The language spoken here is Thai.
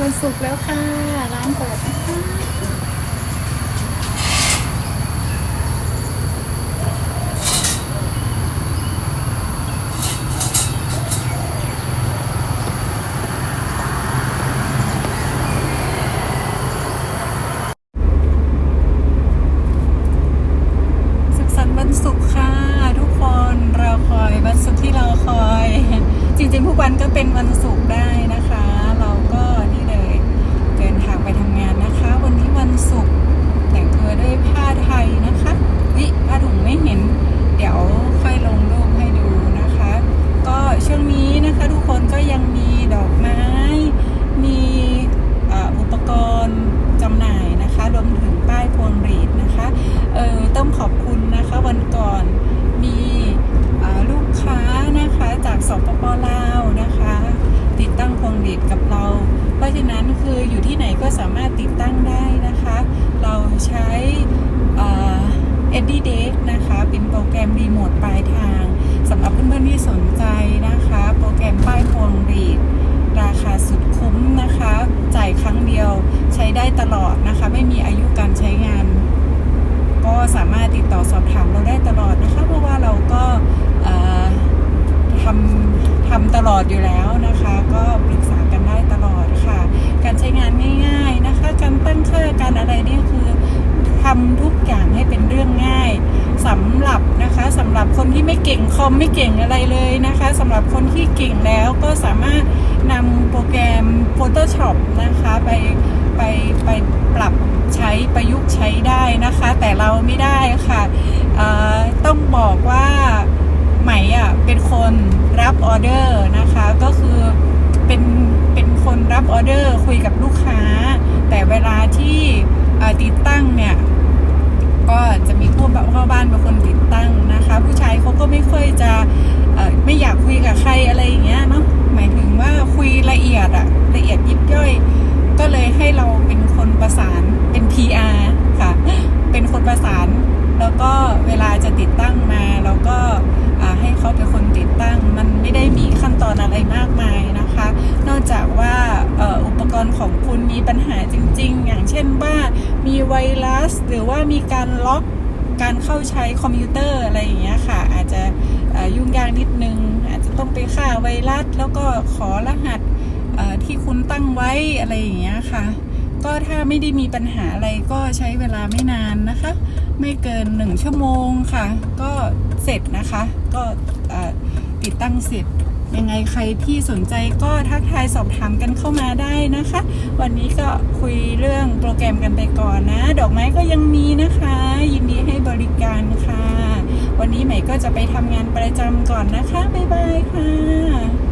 วันศุกร์แล้วค่ะ ร้านเปิดนะคะสุขสันต์วันศุกร์ค่ะทุกคนเราคอยวันศุกร์ที่เราคอย จริงๆทุกวันก็เป็นวันศุกร์ได้นะคะ เราก็นี่เลยเดินทางไปทำงานนะคะ วันนี้วันศุกร์แต่งตัวด้วยผ้าไทยนะคะวิผ้าถุงไม่เห็น เดี๋ยวค่อยลงรูปให้ดูนะคะ ก็ช่วงนี้นะคะ ทุกคนก็ยังมีดอกไม้ มีเอ่ออุปกรณ์จำหน่ายนะคะรวมถึงป้ายพวงหรีดนะคะ เออต้องขอบคุณนะคะวันก่อนมีเอ่อลูกค้านะคะจากสปปลาวนะคะ ติดตั้งพวงหรีดกับเรา เพราะฉะนั้นคืออยู่ที่ไหน ก็สามารถติดตั้งได้นะคะ เราใช้เอ็ดดี้เดนะคะ เป็นโปรแกรมรีโมทปลายทางสำหรับเพื่อนๆที่สนใจนะคะ โปรแกรมป้ายพวงหรีด ราคาสุดคุ้มนะคะ จ่ายครั้งเดียวใช้ได้ตลอดนะคะ ไม่มีอายุการใช้งาน ก็สามารถติดต่อสอบถามเราได้ตลอดนะคะ เพราะว่าเราก็เอ่อทำทำตลอดอยู่แล้วนะคะ ก็ปรึกษากันได้ตลอดค่ะ การใช้งานง่ายๆนะคะ การตั้งค่าการอะไรเนี่ยคือ ทำทุกอย่างให้เป็นเรื่องง่ายสำหรับนะคะสำหรับคนที่ไม่เก่งคอมไม่เก่งอะไรเลยนะคะสำหรับคนที่เก่งแล้วก็สามารถนำโปรแกรม Photoshop นะคะไปไปไปปรับใช้ประยุกต์ใช้ได้นะคะ แต่เราไม่ได้ค่ะต้องบอกว่าไหมอะเป็นคนรับออเดอร์นะคะก็คือเป็นเป็นคนรับออเดอร์คุยกับลูกค้า แต่เวลาที่ติดตั้งเนี่ย ก็จะมีผู้พ่อบ้านเป็นคนติดตั้งนะคะ ผู้ชายเขาก็ไม่ค่อยจะไม่อยากคุยกับใครอะไรอย่างเงี้ยเนาะหมายถึงว่าคุยละเอียดอะละเอียดยิบย่อย ก็เลยให้เราเป็นคนประสานเป็น PR ค่ะ เป็นคนประสาน แล้วก็เวลาจะติดตั้งมาเราก็ให้เขาเป็นคนติดตั้ง มันไม่ได้มีขั้นตอนอะไรมากมายนะคะ นอกจากว่าเอ่ออุปก รของคุณมีปัญหาจริง ๆ อย่างเช่นว่ามีไวรัส หรือว่ามีการล็อกการเข้าใช้คอมพิวเตอร์อะไรอย่างเงี้ยค่ะ อาจจะยุ่งยากนิดนึง อาจจะต้องไปฆ่าไวรัส แล้วก็ขอรหัสที่คุณตั้งไว้อะไรอย่างเงี้ยค่ะ ก็ถ้าไม่ได้มีปัญหาอะไรก็ใช้เวลาไม่นานนะคะ ไม่เกินหนึ่งชั่วโมงค่ะ ก็เสร็จนะคะ ก็ติดตั้งเสร็จ ยังไงใครที่สนใจก็ทักทายสอบถามกันเข้ามาได้นะคะ วันนี้ก็คุยเรื่องโปรแกรมกันไปก่อนนะ ดอกไม้ก็ยังมีนะคะ ยินดีให้บริการค่ะ วันนี้ใหม่ก็จะไปทำงานประจำก่อนนะคะ บ๊ายบายค่ะ